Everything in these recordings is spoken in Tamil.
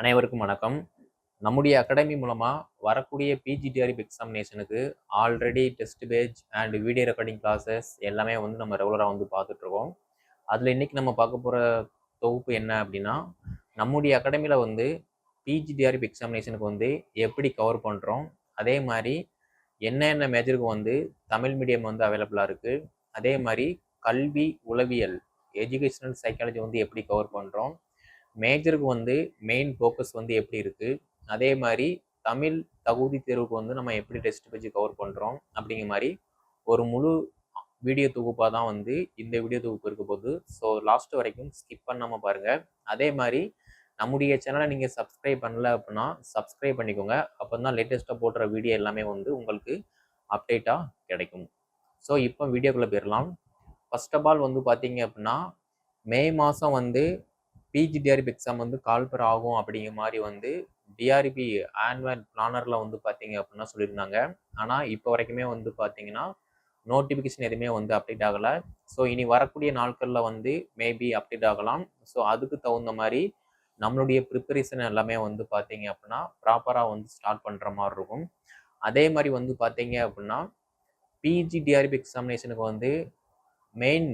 அனைவருக்கும் வணக்கம். நம்முடைய அகாடமி மூலமாக வரக்கூடிய PGTRB எக்ஸாமினேஷனுக்கு already test page and video recording classes எல்லாமே வந்து நம்ம ரெகுலராக வந்து பார்த்துட்ருக்கோம். அதில் இன்றைக்கி நம்ம பார்க்க போகிற தொகுப்பு என்ன அப்படின்னா நம்முடைய அகாடமியில் வந்து பிஜிடிஆர்பி எக்ஸாமினேஷனுக்கு வந்து எப்படி கவர் பண்ணுறோம் அதே மாதிரி என்னென்ன மேஜருக்கு வந்து தமிழ் மீடியம் வந்து அவைலபிளாக இருக்குது அதே மாதிரி கல்வி உளவியல் எஜுகேஷனல் சைக்காலஜி வந்து எப்படி கவர் பண்ணுறோம் மேஜருக்கு வந்து மெயின் ஃபோக்கஸ் வந்து எப்படி இருக்குது அதே மாதிரி தமிழ் தகுதி தேர்வுக்கு வந்து நம்ம எப்படி டெஸ்ட் வச்சு கவர் பண்ணுறோம் அப்படிங்கிற மாதிரி ஒரு முழு வீடியோ தொகுப்பாக தான் வந்து இந்த வீடியோ தொகுப்பு இருக்க போகுது. ஸோ லாஸ்ட் வரைக்கும் ஸ்கிப் பண்ணாமல் பாருங்கள் அதே மாதிரி நம்முடைய சேனலை நீங்கள் சப்ஸ்கிரைப் பண்ணல அப்படின்னா சப்ஸ்கிரைப் பண்ணிக்கோங்க. அப்போ தான் லேட்டஸ்ட்டாக போடுற வீடியோ எல்லாமே வந்து உங்களுக்கு அப்டேட்டாக கிடைக்கும். ஸோ இப்போ வீடியோக்குள்ளே போயிடலாம் ஃபர்ஸ்ட் ஆஃப் ஆல் வந்து பார்த்தீங்க அப்படின்னா மே மாதம் வந்து பிஜி டிஆர்பி எக்ஸாம் வந்து கால்பர் ஆகும் அப்படிங்கிற மாதிரி வந்து டிஆர்பி ஆன்வல் பிளானரில் வந்து பார்த்தீங்க அப்படின்னா சொல்லியிருந்தாங்க. ஆனால் இப்போ வரைக்குமே வந்து பார்த்தீங்கன்னா நோட்டிஃபிகேஷன் எதுவுமே வந்து அப்டேட் ஆகலை. ஸோ இனி வரக்கூடிய நாட்களில் வந்து மேபி அப்டேட் ஆகலாம். ஸோ அதுக்கு தகுந்த மாதிரி நம்மளுடைய ப்ரிப்பரேஷன் எல்லாமே வந்து பார்த்தீங்க அப்படின்னா ப்ராப்பராக வந்து ஸ்டார்ட் பண்ணுற மாதிரி இருக்கும். அதே மாதிரி வந்து பார்த்தீங்க அப்படின்னா பிஜி டிஆர்பி எக்ஸாமினேஷனுக்கு வந்து மெயின்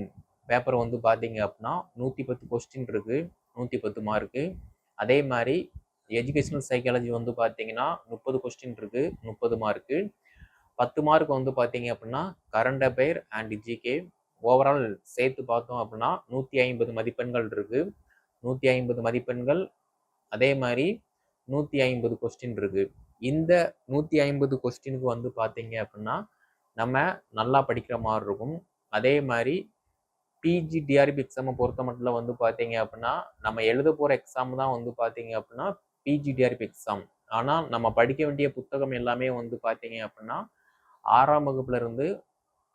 பேப்பர் வந்து பார்த்தீங்க அப்படின்னா நூற்றி பத்து கொஸ்டின் இருக்குது நூற்றி பத்து மார்க்கு. அதே மாதிரி எஜுகேஷ்னல் சைக்காலஜி வந்து பார்த்தீங்கன்னா முப்பது கொஸ்டின் இருக்குது முப்பது மார்க்கு. பத்து மார்க் வந்து பார்த்தீங்க அப்படின்னா current affair and GK overall சேர்த்து பார்த்தோம் அப்படின்னா நூற்றி ஐம்பது மதிப்பெண்கள் இருக்குது நூற்றி ஐம்பது மதிப்பெண்கள் அதே மாதிரி நூற்றி ஐம்பது கொஸ்டின் இருக்குது இந்த நூற்றி ஐம்பது கொஸ்டினுக்கு வந்து பார்த்தீங்க அப்படின்னா நம்ம நல்லா படிக்கிற மாதிரி இருக்கும் அதே மாதிரி பிஜி டிஆர்பி எக்ஸாமை பொறுத்த மட்டும் வந்து பார்த்தீங்க அப்படின்னா நம்ம எழுத போகிற எக்ஸாம் தான் வந்து பார்த்தீங்க அப்படின்னா பிஜி டிஆர்பி எக்ஸாம் ஆனால் நம்ம படிக்க வேண்டிய புத்தகம் எல்லாமே வந்து பார்த்தீங்க அப்படின்னா ஆறாம் வகுப்புலேருந்து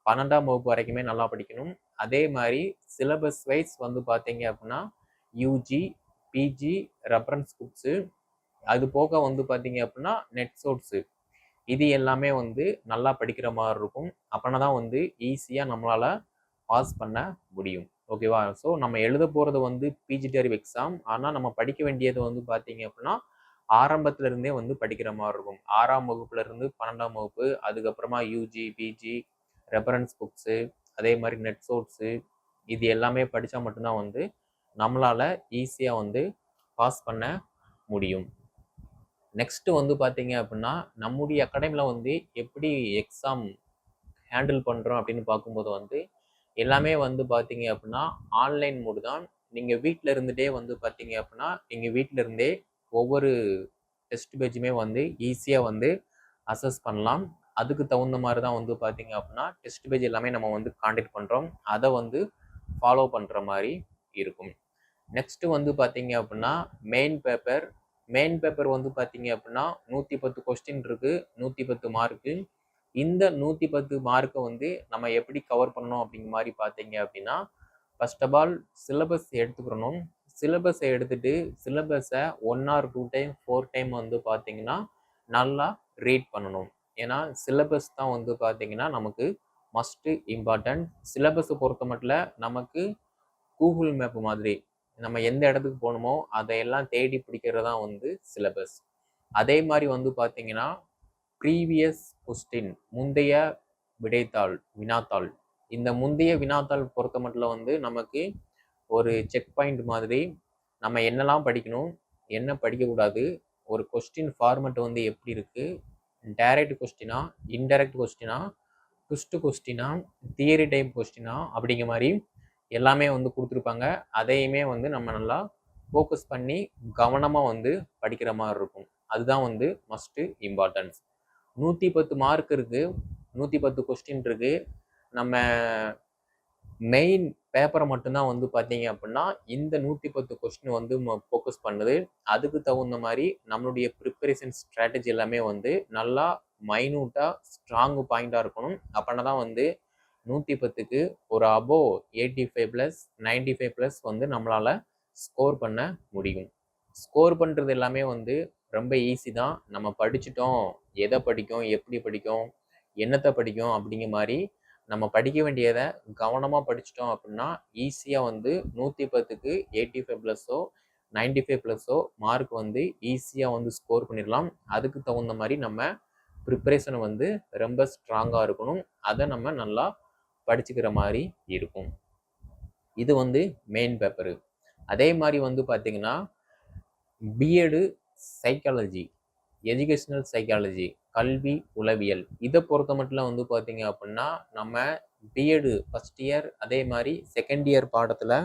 பன்னெண்டாம் வகுப்பு வரைக்குமே நல்லா படிக்கணும். அதே மாதிரி சிலபஸ் வைஸ் வந்து பார்த்தீங்க அப்படின்னா யூஜி பிஜி ரெஃபரன்ஸ் புக்ஸு அது போக வந்து பார்த்தீங்க அப்படின்னா நெட் சோர்ஸு இது எல்லாமே வந்து நல்லா படிக்கிற மாதிரி இருக்கும். அப்படின்னா தான் வந்து ஈஸியாக நம்மளால் பாஸ் பண்ண முடியும். ஓகேவா ஸோ நம்ம எழுத போகிறது வந்து பிஜிடிஆர்பி எக்ஸாம் ஆனால் நம்ம படிக்க வேண்டியது வந்து பார்த்தீங்க அப்படின்னா ஆரம்பத்துல இருந்தே வந்து படிக்கிற மாதிரி இருக்கும். ஆறாம் வகுப்புல இருந்து பன்னெண்டாம் வகுப்பு அதுக்கப்புறமா யூஜி பிஜி ரெஃபரன்ஸ் புக்ஸு அதே மாதிரி நெட் சோர்ஸு இது எல்லாமே படித்தா மட்டும்தான் வந்து நம்மளால் ஈஸியாக வந்து பாஸ் பண்ண முடியும். நெக்ஸ்ட்டு வந்து பார்த்தீங்க அப்படின்னா நம்முடைய அகாடமியில் வந்து எப்படி எக்ஸாம் ஹேண்டில் பண்ணுறோம் அப்படின்னு பார்க்கும்போது வந்து எல்லாமே வந்து பார்த்தீங்க அப்படின்னா ஆன்லைன் மோடு தான். நீங்கள் வீட்டில் இருந்துகிட்டே வந்து பார்த்தீங்க அப்படின்னா நீங்கள் வீட்டில் இருந்தே ஒவ்வொரு டெஸ்ட் பேஜுமே வந்து ஈஸியாக வந்து அசஸ் பண்ணலாம். அதுக்கு தகுந்த மாதிரி தான் வந்து பார்த்தீங்க அப்படின்னா டெஸ்ட் பேஜ் எல்லாமே நம்ம வந்து காண்டக்ட் பண்ணுறோம் அதை வந்து ஃபாலோ பண்ணுற மாதிரி இருக்கும். நெக்ஸ்ட்டு வந்து பார்த்தீங்க அப்படின்னா மெயின் பேப்பர் மெயின் பேப்பர் வந்து பார்த்தீங்க அப்படின்னா நூற்றி பத்து கொஸ்டின் இருக்குது நூற்றி பத்து மார்க்கு இந்த நூற்றி பத்து மார்க்கை வந்து நம்ம எப்படி கவர் பண்ணணும் அப்படிங்கிற மாதிரி பார்த்தீங்க அப்படின்னா ஃபர்ஸ்ட் ஆஃப் ஆல் சிலபஸ் எடுத்துக்கிறணும் சிலபஸை எடுத்துட்டு சிலபஸை one or two time four time வந்து பார்த்தீங்கன்னா நல்லா ரீட் பண்ணணும். ஏன்னா சிலபஸ் தான் வந்து பார்த்தீங்கன்னா நமக்கு மஸ்ட்டு இம்பார்ட்டன்ட் சிலபஸை பொறுத்த மட்டும் நமக்கு கூகுள் மேப் மாதிரி நம்ம எந்த இடத்துக்கு போகணுமோ அதையெல்லாம் தேடி பிடிக்கிறது தான் வந்து சிலபஸ் அதே மாதிரி வந்து பார்த்தீங்கன்னா ப்ரீவியஸ் கொஸ்டின் முந்தைய விடைத்தாள் வினாத்தாள். இந்த முந்தைய வினாத்தாள் பொறுத்த மட்டும் வந்து நமக்கு ஒரு செக் பாயிண்ட் மாதிரி நம்ம என்னெல்லாம் படிக்கணும் என்ன படிக்கக்கூடாது ஒரு கொஸ்டின் ஃபார்மெட் வந்து எப்படி இருக்குது டைரக்ட் கொஸ்டினா இன்டைரக்ட் கொஸ்டினா ட்விஸ்ட் கொஸ்டினா தியரி டைப் கொஸ்டினா அப்படிங்கிற மாதிரி எல்லாமே வந்து கொடுத்துருப்பாங்க. அதையுமே வந்து நம்ம நல்லா ஃபோக்கஸ் பண்ணி கவனமாக வந்து படிக்கிற மாதிரி இருக்கும். அதுதான் வந்து மஸ்ட்டு இம்பார்ட்டன்ஸ் நூற்றி பத்து மார்க் இருக்குது நூற்றி பத்து கொஸ்டின் இருக்குது நம்ம மெயின் பேப்பரை மட்டும்தான் வந்து பார்த்தீங்க அப்படின்னா இந்த நூற்றி பத்து கொஸ்டின் வந்து ஃபோக்கஸ் பண்ணுது. அதுக்கு தகுந்த மாதிரி நம்மளுடைய ப்ரிப்பரேஷன் ஸ்ட்ராட்டஜி எல்லாமே வந்து நல்லா மைனூட்டாக ஸ்ட்ராங் பாயிண்டாக இருக்கணும். அப்படின்னா தான் வந்து நூற்றி பத்துக்கு ஒரு above eighty five plus ninety five plus வந்து நம்மளால் ஸ்கோர் பண்ண முடியும். ஸ்கோர் பண்ணுறது எல்லாமே வந்து ரொம்ப ஈஸி தான். நம்ம படிச்சிட்டோம். எதை படிக்கும் எப்படி படிக்கும் என்னத்தை படிக்கும் அப்படிங்கிற மாதிரி நம்ம படிக்க வேண்டியதை கவனமாக படிச்சிட்டோம் அப்படின்னா ஈஸியாக வந்து நூற்றி பத்துக்கு எயிட்டி ஃபைவ் ப்ளஸ்ஸோ நைன்டி ஃபைவ் ப்ளஸோ மார்க் வந்து ஈஸியாக வந்து ஸ்கோர் பண்ணிடலாம். அதுக்கு தகுந்த மாதிரி நம்ம ப்ரிப்பரேஷன் வந்து ரொம்ப ஸ்ட்ராங்காக இருக்கணும். அதை நம்ம நல்லா படிச்சுக்கிற மாதிரி இருக்கும். இது வந்து மெயின் பேப்பரு அதே மாதிரி வந்து பார்த்திங்கன்னா பிஎடு சைக்காலஜி எஜுகேஷ்னல் சைக்காலஜி கல்வி உளவியல். இதை பொறுத்த மட்டும் வந்து பார்த்தீங்க அப்படின்னா நம்ம பிஎடு ஃபஸ்ட் இயர் அதே மாதிரி செகண்ட் இயர் பாடத்தில்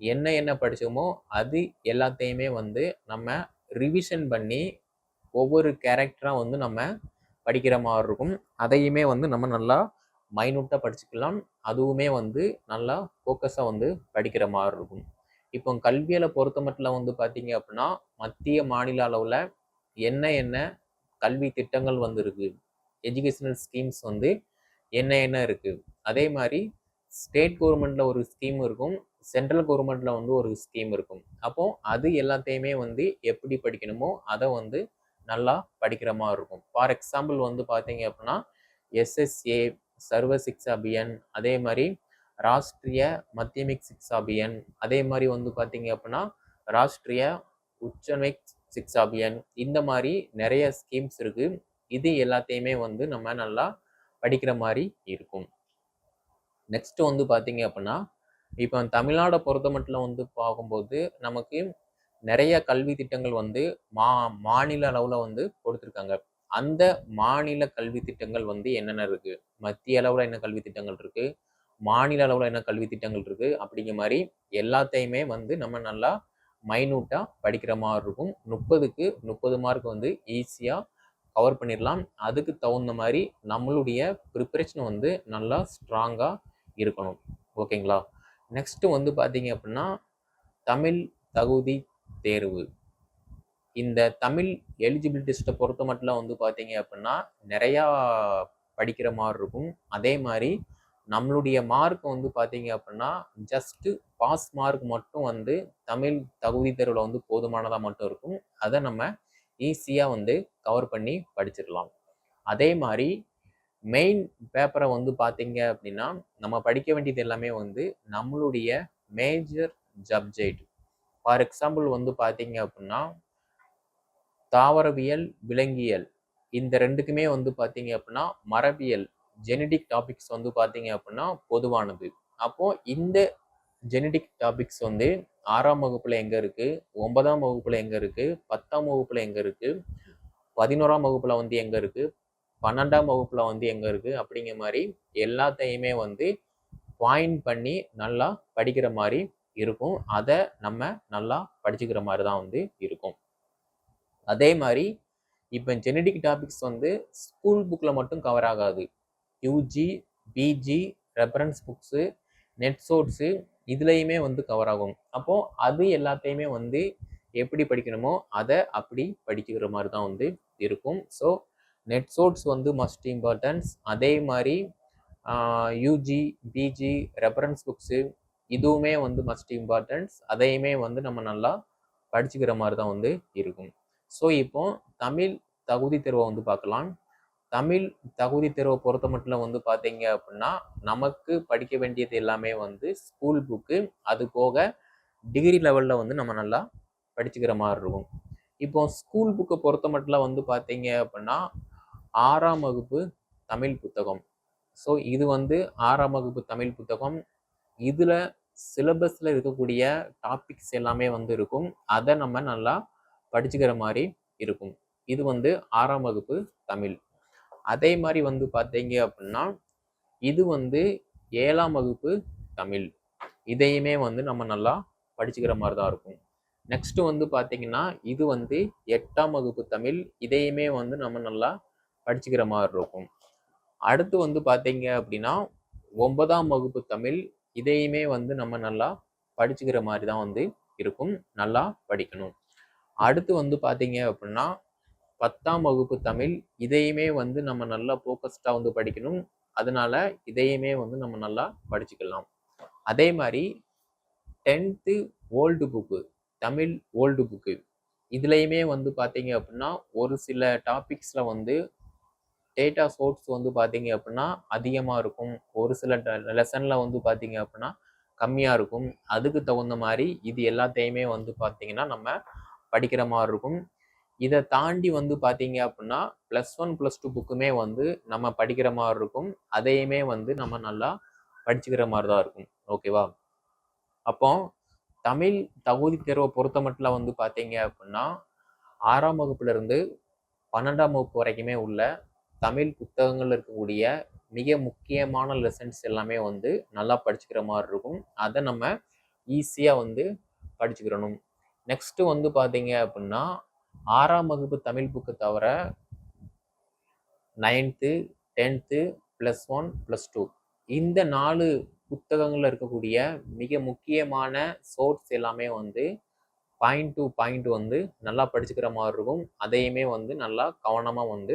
என்ன என்ன படித்தோமோ அது எல்லாத்தையுமே வந்து நம்ம ரிவிஷன் பண்ணி ஒவ்வொரு கேரக்டராக வந்து நம்ம படிக்கிற மாதிரி இருக்கும். அதையுமே வந்து நம்ம நல்லா மைனூட்டாக படிச்சுக்கலாம். அதுவுமே வந்து நல்லா ஃபோக்கஸாக வந்து படிக்கிற மாதிரி இருக்கும். இப்போ கல்வியில பொறுத்த மட்டும் வந்து பார்த்தீங்க அப்படின்னா மத்திய மாநில அளவில் என்ன என்ன கல்வி திட்டங்கள் வந்திருக்கு எஜுகேஷனல் ஸ்கீம்ஸ் வந்து என்ன என்ன இருக்குது அதே மாதிரி ஸ்டேட் கவர்மெண்ட்டில் ஒரு ஸ்கீம் இருக்கும் சென்ட்ரல் கவர்மெண்ட்டில் வந்து ஒரு ஸ்கீம் இருக்கும். அப்போ அது எல்லாத்தையுமே வந்து எப்படி படிக்கணுமோ அதை வந்து நல்லா படிக்கிற மாதிரி இருக்கும். ஃபார் எக்ஸாம்பிள் வந்து பார்த்தீங்க அப்படின்னா எஸ்எஸ்ஏ சர்வ சிக்ஸ் அபியன் அதே மாதிரி ராஷ்ட்ரிய மத்தியமிக் சிக்ஷா அதே மாதிரி வந்து பார்த்தீங்க அப்படின்னா ராஷ்ட்ரிய உச்சமிக் சிக்ஷா இந்த மாதிரி நிறைய ஸ்கீம்ஸ் இருக்குது இது எல்லாத்தையுமே வந்து நம்ம நல்லா படிக்கிற மாதிரி இருக்கும். நெக்ஸ்ட் வந்து பார்த்தீங்க அப்படின்னா இப்போ தமிழ்நாடை பொறுத்த மட்டும் வந்து பார்க்கும்போது நமக்கு நிறைய கல்வி திட்டங்கள் வந்து மா மாநில அளவில் வந்து கொடுத்துருக்காங்க. அந்த மாநில கல்வி திட்டங்கள் வந்து என்னென்ன இருக்குது மத்திய அளவில் என்ன கல்வி திட்டங்கள் இருக்குது மாநில அளவில் என்ன கல்வி திட்டங்கள் இருக்குது அப்படிங்கிற மாதிரி எல்லாத்தையுமே வந்து நம்ம நல்லா மைனூட்டாக படிக்கிற மாதிரி இருக்கும். முப்பதுக்கு முப்பது மார்க் வந்து ஈஸியாக கவர் பண்ணிடலாம் அதுக்கு தகுந்த மாதிரி நம்மளுடைய ப்ரிப்பரேஷன் வந்து நல்லா ஸ்ட்ராங்காக இருக்கணும். ஓகேங்களா? நெக்ஸ்ட்டு வந்து பார்த்தீங்க அப்படின்னா தமிழ் தகுதி தேர்வு. இந்த தமிழ் எலிஜிபிலிட்டி பொறுத்த மட்டும் வந்து பார்த்தீங்க அப்படின்னா நிறையா படிக்கிற மாதிரி இருக்கும். அதே மாதிரி நம்மளுடைய மார்க் வந்து பார்த்தீங்க அப்படின்னா ஜஸ்ட்டு பாஸ் மார்க் மட்டும் வந்து தமிழ் தகுதி தேர்வில் வந்து போதுமானதாக மட்டும் இருக்கும். அதை நம்ம ஈஸியாக வந்து கவர் பண்ணி படிச்சிடலாம். அதே மாதிரி மெயின் பேப்பரை வந்து பார்த்தீங்க அப்படின்னா நம்ம படிக்க வேண்டியது எல்லாமே வந்து நம்மளுடைய மேஜர் சப்ஜெக்ட் ஃபார் எக்ஸாம்பிள் வந்து பார்த்தீங்க அப்படின்னா தாவரவியல் விலங்கியல். இந்த ரெண்டுக்குமே வந்து பார்த்தீங்க அப்படின்னா மரபியல் ஜெனடிக் டாபிக்ஸ் வந்து பார்த்தீங்க அப்படின்னா பொதுவானது. அப்போது இந்த ஜெனடிக் டாபிக்ஸ் வந்து ஆறாம் வகுப்பில் எங்கே இருக்குது ஒன்பதாம் வகுப்பில் எங்கே இருக்குது பத்தாம் வகுப்பில் எங்கே இருக்குது பதினோராம் வகுப்பில் வந்து எங்கே இருக்குது பன்னெண்டாம் வகுப்பில் வந்து எங்கே இருக்குது அப்படிங்கிற மாதிரி எல்லாத்தையுமே வந்து பாயிண்ட் பண்ணி நல்லா படிக்கிற மாதிரி இருக்கும். அதை நம்ம நல்லா படிச்சுக்கிற மாதிரி தான் வந்து இருக்கும். அதே மாதிரி இப்போ ஜெனடிக் டாபிக்ஸ் வந்து ஸ்கூல் புக்கில் மட்டும் கவர் ஆகாது. UG PG reference books net source இதுலேயுமே வந்து கவர் ஆகும். அப்போது அது எல்லாத்தையுமே வந்து எப்படி படிக்கணுமோ அதை அப்படி படிக்கிற மாதிரி தான் வந்து இருக்கும். ஸோ நெட் சோர்ஸ் வந்து மஸ்ட் இம்பார்ட்டன்ஸ் அதே மாதிரி யூஜி பிஜி ரெஃபரன்ஸ் புக்ஸு இதுவுமே வந்து மஸ்ட் இம்பார்ட்டன்ஸ் அதையுமே வந்து நம்ம நல்லா படிச்சுக்கிற மாதிரி தான் வந்து இருக்கும். ஸோ இப்போ தமிழ் தகுதி தேர்வை வந்து பார்க்கலாம். தமிழ் தகுதி தேர்வை பொறுத்த மட்டும் வந்து பார்த்தீங்க அப்படின்னா நமக்கு படிக்க வேண்டியது எல்லாமே வந்து ஸ்கூல் புக்கு அது போக டிகிரி லெவலில் வந்து நம்ம நல்லா படிச்சுக்கிற மாதிரி இருக்கும். இப்போ ஸ்கூல் புக்கை பொறுத்த மட்டும் வந்து பார்த்தீங்க அப்படின்னா ஆறாம் வகுப்பு தமிழ் புத்தகம். ஸோ இது வந்து ஆறாம் வகுப்பு தமிழ் புத்தகம். இதில் சிலபஸில் இருக்கக்கூடிய டாபிக்ஸ் எல்லாமே வந்து இருக்கும். அதை நம்ம நல்லா படிச்சுக்கிற மாதிரி இருக்கும். இது வந்து ஆறாம் வகுப்பு தமிழ். அதே மாதிரி வந்து பார்த்தீங்க அப்படின்னா இது வந்து ஏழாம் வகுப்பு தமிழ். இதையுமே வந்து நம்ம நல்லா படிச்சுக்கிற மாதிரி தான் இருக்கும். நெக்ஸ்ட் வந்து பார்த்தீங்கன்னா இது வந்து எட்டாம் வகுப்பு தமிழ். இதையுமே வந்து நம்ம நல்லா படிச்சுக்கிற மாதிரி இருக்கும். அடுத்து வந்து பார்த்தீங்க அப்படின்னா ஒன்பதாம் வகுப்பு தமிழ். இதையுமே வந்து நம்ம நல்லா படிச்சுக்கிற மாதிரி தான் வந்து இருக்கும். நல்லா படிக்கணும். அடுத்து வந்து பார்த்தீங்க அப்படின்னா பத்தாம் வகுப்பு தமிழ் இதையுமே வந்து நம்ம நல்லா ஃபோக்கஸ்டாக வந்து படிக்கணும். அதனால இதையுமே வந்து நம்ம நல்லா படிச்சுக்கலாம். அதே மாதிரி tenth old book Tamil old book இதுலேயுமே வந்து பார்த்தீங்க அப்படின்னா ஒரு சில டாபிக்ஸில் வந்து டேட்டா சோர்ஸ் வந்து பார்த்தீங்க அப்படின்னா அதிகமாக இருக்கும். ஒரு சில லெசனில் வந்து பார்த்தீங்க அப்படின்னா கம்மியாக இருக்கும். அதுக்கு தகுந்த மாதிரி இது எல்லாத்தையுமே வந்து பார்த்தீங்கன்னா நம்ம படிக்கிற மாதிரி இருக்கும். இதை தாண்டி வந்து பார்த்தீங்க அப்படின்னா ப்ளஸ் ஒன் ப்ளஸ் டூ புக்குமே வந்து நம்ம படிக்கிற மாதிரி இருக்கும். அதையுமே வந்து நம்ம நல்லா படிச்சுக்கிற மாதிரி தான் இருக்கும். ஓகேவா அப்போ தமிழ் தகுதி தேர்வை பொறுத்த மட்டும் வந்து பார்த்தீங்க அப்படின்னா ஆறாம் வகுப்புலேருந்து பன்னெண்டாம் வகுப்பு வரைக்குமே உள்ள தமிழ் புத்தகங்கள் இருக்கக்கூடிய மிக முக்கியமான லெசன்ஸ் எல்லாமே வந்து நல்லா படிச்சுக்கிற மாதிரி இருக்கும். அதை நம்ம ஈஸியாக வந்து படிச்சுக்கிறணும் நெக்ஸ்ட்டு வந்து பார்த்தீங்க அப்படின்னா ஆறாம் வகுப்பு தமிழ் புக்கு தவிர ninth tenth plus one plus two இந்த நாலு புத்தகங்களில் இருக்கக்கூடிய மிக முக்கியமான சோர்ஸ் எல்லாமே வந்து பாயிண்ட் டு பாயிண்ட் வந்து நல்லா படிச்சுக்கிற மாதிரி இருக்கும். அதையுமே வந்து நல்லா கவனமாக வந்து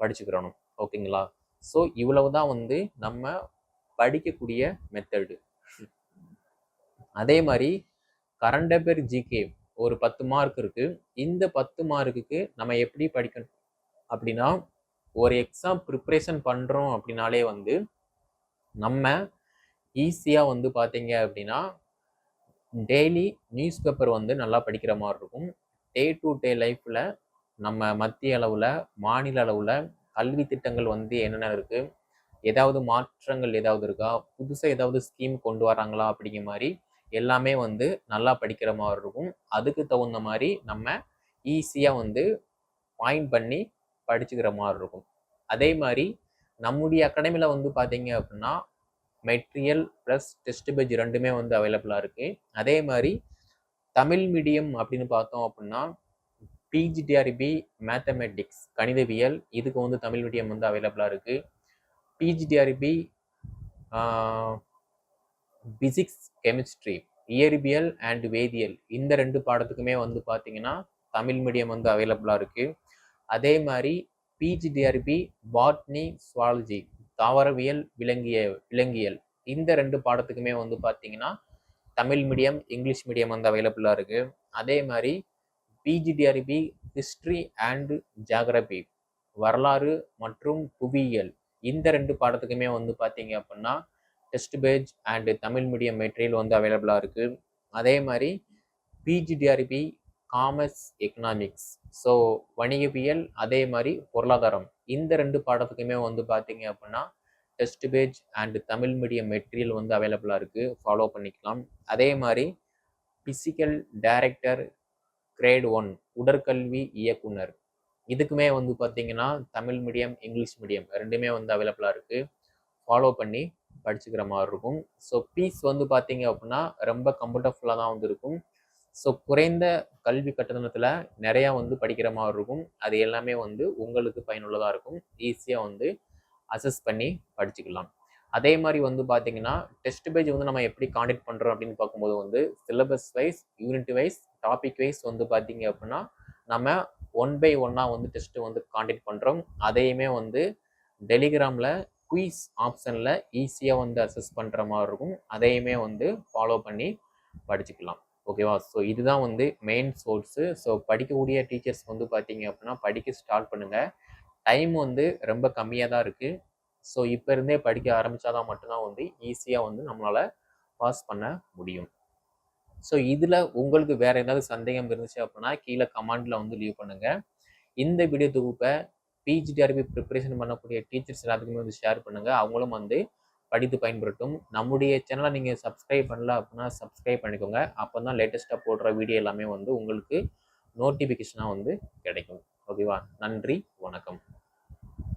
படிச்சுக்கிறணும் ஓகேங்களா? ஸோ இவ்வளவு தான் வந்து நம்ம படிக்கக்கூடிய மெத்தடு அதே மாதிரி கரண்ட் அஃபேர் ஜிகே ஒரு பத்து மார்க் இருக்குது இந்த பத்து மார்க்குக்கு நம்ம எப்படி படிக்கணும்? அப்படின்னா ஒரு எக்ஸாம் ப்ரிப்ரேஷன் பண்ணுறோம் அப்படின்னாலே வந்து நம்ம ஈஸியாக வந்து பார்த்தீங்க அப்படின்னா டெய்லி நியூஸ் பேப்பர் வந்து நல்லா படிக்கிற மாதிரி இருக்கும். டே டு டே லைஃப்பில் நம்ம மத்திய அளவில் மாநில அளவில் கல்வி திட்டங்கள் வந்து என்னென்ன இருக்குது ஏதாவது மாற்றங்கள் ஏதாவது இருக்கா? புதுசாக ஏதாவது ஸ்கீம் கொண்டு வராங்களா? அப்படிங்கிற மாதிரி எல்லாமே வந்து நல்லா படிக்கிற மாதிரி இருக்கும். அதுக்கு தகுந்த மாதிரி நம்ம ஈஸியாக வந்து பாயிண்ட் பண்ணி படிச்சுக்கிற மாதிரி இருக்கும். அதே மாதிரி நம்முடைய அகாடமியில் வந்து பார்த்தீங்க அப்படின்னா மெட்டீரியல் ப்ளஸ் டெஸ்ட் பேஜ் ரெண்டுமே வந்து அவைலபிளாக இருக்குது அதே மாதிரி தமிழ் மீடியம் அப்படின்னு பார்த்தோம் அப்படின்னா பிஜிடிஆர்பி மேத்தமெட்டிக்ஸ் கணிதவியல் இதுக்கு வந்து தமிழ் மீடியம் வந்து அவைலபிளாக இருக்குது பிஜிடிஆர்பி பிசிக்ஸ் கெமிஸ்ட்ரி இயற்பியல் அண்ட் வேதியியல் இந்த ரெண்டு பாடத்துக்குமே வந்து பார்த்தீங்கன்னா தமிழ் மீடியம் வந்து அவைலபிளாக இருக்குது அதே மாதிரி பிஜிடிஆர்பி பாட்னி சுவாலஜி தாவரவியல் விலங்கிய விலங்கியல் இந்த ரெண்டு பாடத்துக்குமே வந்து பார்த்தீங்கன்னா தமிழ் மீடியம் இங்கிலீஷ் மீடியம் வந்து அவைலபிளாக இருக்குது அதே மாதிரி பிஜிடிஆர்பி ஹிஸ்ட்ரி அண்டு ஜாகிரபி வரலாறு மற்றும் புவியியல் இந்த ரெண்டு பாடத்துக்குமே வந்து பார்த்தீங்க அப்படின்னா test page and Tamil medium material வந்து அவைலபிளாக இருக்குது அதே மாதிரி பிஜிடிஆர்பி காமர்ஸ் எக்கனாமிக்ஸ் ஸோ வணிகவியல் அதே மாதிரி பொருளாதாரம். இந்த ரெண்டு பாடத்துக்குமே வந்து பார்த்தீங்க அப்படின்னா test page and Tamil medium material வந்து அவைலபிளாக இருக்குது ஃபாலோ பண்ணிக்கலாம். அதே மாதிரி பிசிக்கல் டைரக்டர் கிரேட் ஒன் உடற்கல்வி இயக்குனர். இதுக்குமே வந்து பார்த்தீங்கன்னா தமிழ் மீடியம் இங்கிலீஷ் மீடியம் ரெண்டுமே வந்து அவைலபிளாக இருக்குது ஃபாலோ பண்ணி படிச்சுக்கிற மாதிரி இருக்கும். ஸோ பீஸ் வந்து பார்த்தீங்க அப்படின்னா ரொம்ப கம்ஃபர்டபுளாக தான் வந்து இருக்கும். ஸோ குறைந்த கல்வி கட்டணத்தில் நிறையா வந்து படிக்கிற மாதிரி இருக்கும். அது எல்லாமே வந்து உங்களுக்கு பயனுள்ளதாக இருக்கும். ஈஸியாக வந்து அசஸ் பண்ணி படிச்சுக்கலாம். அதே மாதிரி வந்து பார்த்தீங்கன்னா டெஸ்ட் பேஜ் வந்து நம்ம எப்படி காண்டக்ட் பண்ணுறோம் அப்படின்னு பார்க்கும்போது வந்து syllabus wise unit wise topic wise வந்து பார்த்தீங்க அப்படின்னா நம்ம ஒன் பை ஒன்னாக வந்து டெஸ்ட்டு வந்து காண்டக்ட் பண்ணுறோம் அதையுமே வந்து டெலிகிராமில் குயிஸ் ஆப்ஷனில் ஈஸியாக வந்து அசஸ் பண்ணுற மாதிரி இருக்கும். அதையுமே வந்து ஃபாலோ பண்ணி படிச்சுக்கலாம். ஓகேவா ஸோ இதுதான் வந்து மெயின் சோர்ஸு ஸோ படிக்கக்கூடிய டீச்சர்ஸ் வந்து பார்த்தீங்க அப்படின்னா படிக்க ஸ்டார்ட் பண்ணுங்கள் டைம் வந்து ரொம்ப கம்மியாக தான் இருக்குது ஸோ இப்போ இருந்தே படிக்க ஆரம்பித்தாதான் மட்டும்தான் வந்து ஈஸியாக வந்து நம்மளால் பாஸ் பண்ண முடியும். ஸோ இதில் உங்களுக்கு வேறு ஏதாவது சந்தேகம் இருந்துச்சு அப்படின்னா கீழே கமெண்டில் வந்து லீவ் பண்ணுங்கள் இந்த வீடியோ தொகுப்பை பிஜிடிஆர்பி ப்ரிப்பரேஷன் பண்ணக்கூடிய டீச்சர்ஸ் எல்லாத்துக்குமே வந்து ஷேர் பண்ணுங்கள் அவங்களும் வந்து படித்து பயன்படுத்தும் நம்முடைய சேனலை நீங்கள் சப்ஸ்கிரைப் பண்ணல அப்படின்னா சப்ஸ்கிரைப் பண்ணிக்கோங்க. அப்போ தான் லேட்டஸ்ட்டாக போடுற வீடியோ எல்லாமே வந்து உங்களுக்கு நோட்டிஃபிகேஷனாக வந்து கிடைக்கும். ஓகேவா? நன்றி வணக்கம்.